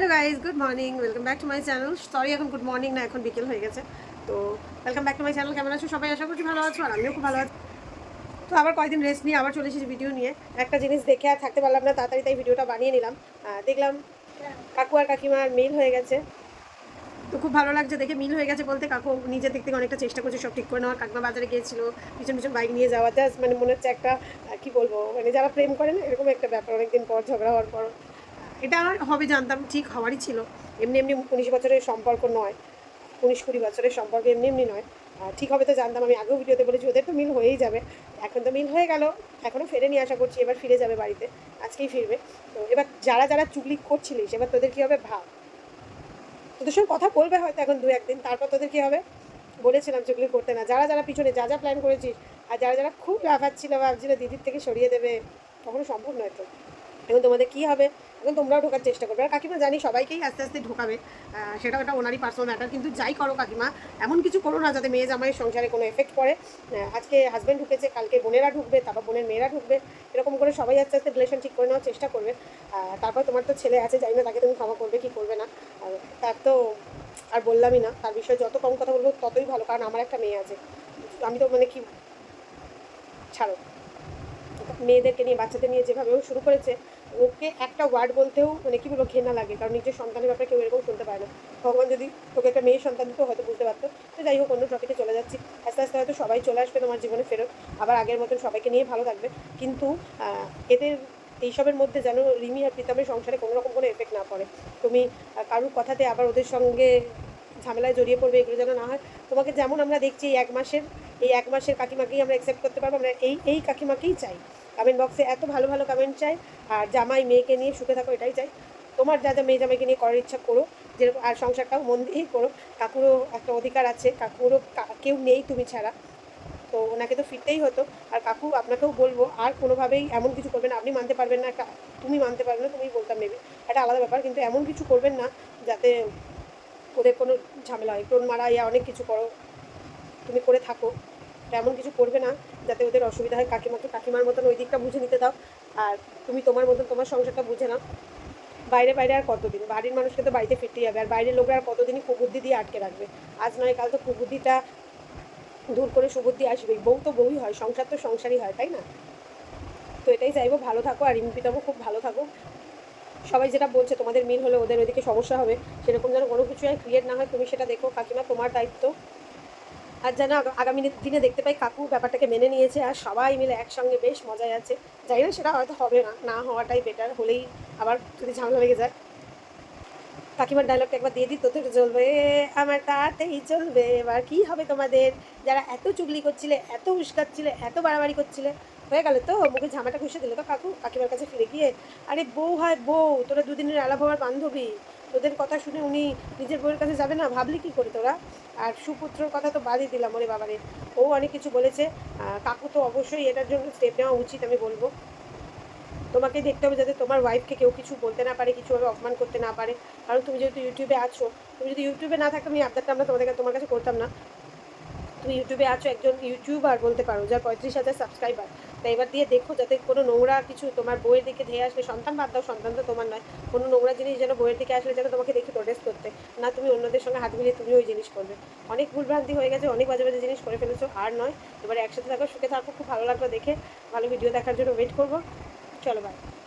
Hello guys good morning welcome back to my channel sorry এখন good morning না, এখন বিকেল হয়ে গেছে। তো welcome back to my channel কেমন আছো সবাই? আশা করছি ভালো আছো, আর আমিও খুব ভালো আছি। তো, আবার কয়েকদিন রেস্ট নিয়ে আবার চলে এসেছি ভিডিও নিয়ে। একটা জিনিস দেখে আর থাকতে পারলাম না, তাড়াতাড়ি তাই ভিডিওটা বানিয়ে নিলাম। দেখলাম কাকু আর কাকিমার মিল হয়ে গেছে। তো, খুব ভালো লাগছে দেখে মিল হয়ে গেছে বলতে। কাকু নিজে দিক থেকে অনেকটা চেষ্টা করছে সব ঠিক করে নেওয়ার। কাকিমা বাজারে গিয়েছিল, পিছন পিছন বাইক নিয়ে যাওয়া। জাস্ট মানে মনে হচ্ছে একটা কী বলব? মানে যারা প্রেম করে না, এরকম একটা ব্যাপার। অনেকদিন পর ঝগড়া হওয়ার পর এটা আমার হবে জানতাম, ঠিক হওয়ারই ছিল। এমনি এমনি উনিশ বছরের সম্পর্ক নয়, উনিশ কুড়ি বছরের সম্পর্ক এমনি এমনি নয়। ঠিক হবে তো জানতাম, আমি আগেও ভিডিওতে বলেছি, ওদের তো মিল হয়েই যাবে। এখন তো মিল হয়ে গেল এখনও ফেরেনি আশা করছি, এবার ফিরে যাবে বাড়িতে, আজকেই ফিরবে। তো এবার যারা যারা চুগলি করছিলিস, এবার তোদের কী হবে? ভাব। তোদের সঙ্গে কথা বলবে হয়তো এখন দু একদিন, তারপর তোদের কী হবে? বলেছিলাম চুগলি করতে না। যারা যারা পিছনে যা যা প্ল্যান করেছিস, আর যারা যারা খুব লাফাচ্ছিল, ভাবছিল দিদির থেকে সরিয়ে দেবে, কখনো সম্ভব নয় তো। এখন তোমাদের কী হবে? এখন তোমরাও ঢোকার চেষ্টা করবে। আর কাকিমা জানি সবাইকেই আস্তে আস্তে ঢোকাবে। সেটা ওটা ওনারই পার্সোনাল ম্যাটার কিন্তু যাই করো কাকিমা, এমন কিছু করো না যাতে মেয়ে জামাইয়ের সংসারে কোনো এফেক্ট পড়ে। আজকে হাজব্যান্ড ঢুকেছে, কালকে বোনেরা ঢুকবে, তারপর বোনের মেয়েরা ঢুকবে। এরকম করে সবাই আস্তে আস্তে রিলেশন ঠিক করে নেওয়ার চেষ্টা করবে। তারপর তোমার তো ছেলে আছে, জানি না তাকে তুমি ক্ষমা করবে, কি করবে না। তার তো আর বললামই না। তার বিষয়ে যত কম কথা বলব, ততই ভালো। কারণ আমার একটা মেয়ে আছে। আমি তো মানে কি, ছাড়ো। মেয়েদেরকে নিয়ে, বাচ্চাদের নিয়ে যেভাবে ও শুরু করেছে ওকে একটা ওয়ার্ড বলতেও মানে কি বলব ঘেনা লাগে, কারণ নিজের সন্তানের ব্যাপারে কেউ এরকম শুনতে পারে না। ভগবান যদি তোকে একটা মেয়ের সন্তান দিত, হয়তো বুঝতে পারতো। তো যাই হোক, অন্য টপিকে চলে যাচ্ছি। আস্তে আস্তে হয়তো সবাই চলে আসবে তোমার জীবনে ফেরত। আবার আগের মতন সবাইকে নিয়ে ভালো থাকবে কিন্তু এদের এইসবের মধ্যে যেন রিমি আর প্রীতমের সংসারে কোনো রকম কোনো এফেক্ট না পড়ে। তুমি কারুর কথাতে আবার ওদের সঙ্গে ঝামেলায় জড়িয়ে পড়বে এগুলো যেন না হয়। তোমাকে যেমন আমরা দেখছি এই এক মাসের, এই এক মাসের কাকিমাকেই আমরা অ্যাকসেপ্ট করতে পারব, আমরা এই এই কাকিমাকেই চাই। কমেন্ট বক্সে এত ভালো ভালো কমেন্ট চাই, আর জামাই মেয়েকে নিয়ে সুখে থাকো, এটাই চাই। তোমার যা যা মেয়ে জামাইকে নিয়ে করার ইচ্ছা করো, যেরকম আর সংসারটাও মন দিয়েই করো। কাকুরও একটা অধিকার আছে, কাকুরও কেউ নেই তুমি ছাড়া। তো ওনাকে তো ফিরতেই হতো। আর কাকু, আপনাকেও বলব, আর কোনোভাবেই এমন কিছু করবেন না, আপনি মানতে পারবেন না কা- তুমি মানতে পারবে না তুমি বলতাম নেবে একটা আলাদা ব্যাপার, কিন্তু এমন কিছু করবেন না, যাতে ওদের কোনো ঝামেলা হয়। টোন মারা ইয়া অনেক কিছু করো। তুমি করে থাকো। এমন কিছু করবে না, যাতে ওদের অসুবিধা হয়। কাকিমাকে কাকিমার মতন ওই দিকটা বুঝে নিতে দাও। আর তুমি তোমার মতন তোমার সংসারটা বুঝে নাও। বাইরে বাইরে আর কতদিন? বাড়ির মানুষকে তো বাড়িতে ফিরতেই হবে। আর বাইরের লোকরা আর কতদিনই কুবুদ্ধি দিয়ে আটকে রাখবে? আজ নয়, কাল তো কুবুদ্ধিটা দূর করে সুবুদ্ধি আসবেই। বউ তো বউই হয়, সংসার তো সংসারই হয়, তাই না? তো এটাই চাইব, ভালো থাকো। আর রিম্পিতাও খুব ভালো থাকো সবাই যেটা বলছে, তোমাদের মিল হলে ওদের ওইদিকে সমস্যা হবে। সেরকম যেন কোনো কিছু ক্রিয়েট না হয়, তুমি সেটা দেখো। কাকিমা তোমার দায়িত্ব। আর যেন আগামী দিনে দেখতে পাই কাকু ব্যাপারটাকে মেনে নিয়েছে আর সবাই মিলে একসঙ্গে বেশ মজায় আছে। জানি না সেটা হয়তো হবে না না হওয়াটাই বেটার হলেই আবার যদি ঝামেলা লেগে যায়। কাকিমার ডায়লগটা একবার দিয়ে দিই, তোদের চলবে আমার তাতেই চলবে এবার কি হবে তোমাদের? যারা এত চুগলি করছিলে, এত উস্কাচ্ছিলে, এত বাড়াবাড়ি করছিলে, হয়ে গেল তো? মুখে ঝামাটা ঘুষে দিল তো কাকু? কাকিমার কাছে ফিরে গিয়ে, আরে বউ হয় বউ, তোরা দুদিনের আলাপ হওয়ার বান্ধবী। তোদের কথা শুনে উনি নিজের বউয়ের কাছে যাবে না? ভাবলি কি করে তোরা? আর সুপুত্রর কথা তো বাদই দিলাম, ওরে বাবারে। ও অনেক কিছু বলেছে। কাকু তো অবশ্যই এটার জন্য স্টেপ নেওয়া উচিত, আমি বলব। তোমাকে দেখতে হবে যাতে তোমার ওয়াইফকে কেউ কিছু বলতে না পারে কিছুভাবে অপমান করতে না পারে। কারণ তুমি যেহেতু ইউটিউবে আছো, তুমি যদি ইউটিউবে না থাকো, আমি আবদারটা আমরা তোমাদের তোমার কাছে করতাম না। তুমি ইউটিউবে আছো একজন ইউটিউবার বলতে পারো, যার পঁয়ত্রিশ হাজার সাবস্ক্রাইবার তাই এবার দিয়ে দেখো যাতে কোনো নোংরা কিছু তোমার বইয়ের দিকে ধেয়ে আসলে সন্তান বাদ দাও, সন্তান তো তোমার নয়। কোনো নোংরা জিনিস যেন বইয়ের দিকে আসলে যেন তোমাকে দেখে প্রোটেস্ট করতে। না, তুমি অন্যদের সঙ্গে হাত মিলিয়ে তুমি ওই জিনিস করবে। অনেক ভুলভ্রান্তি হয়ে গেছে, অনেক বাজে বাজে জিনিস করে ফেলেছো, আর নয়। এবার একসাথে থাকো, সুখে থাকো, খুব ভালো লাগল দেখে। ভালো ভিডিও দেখার জন্য ওয়েট করব। চলো বাই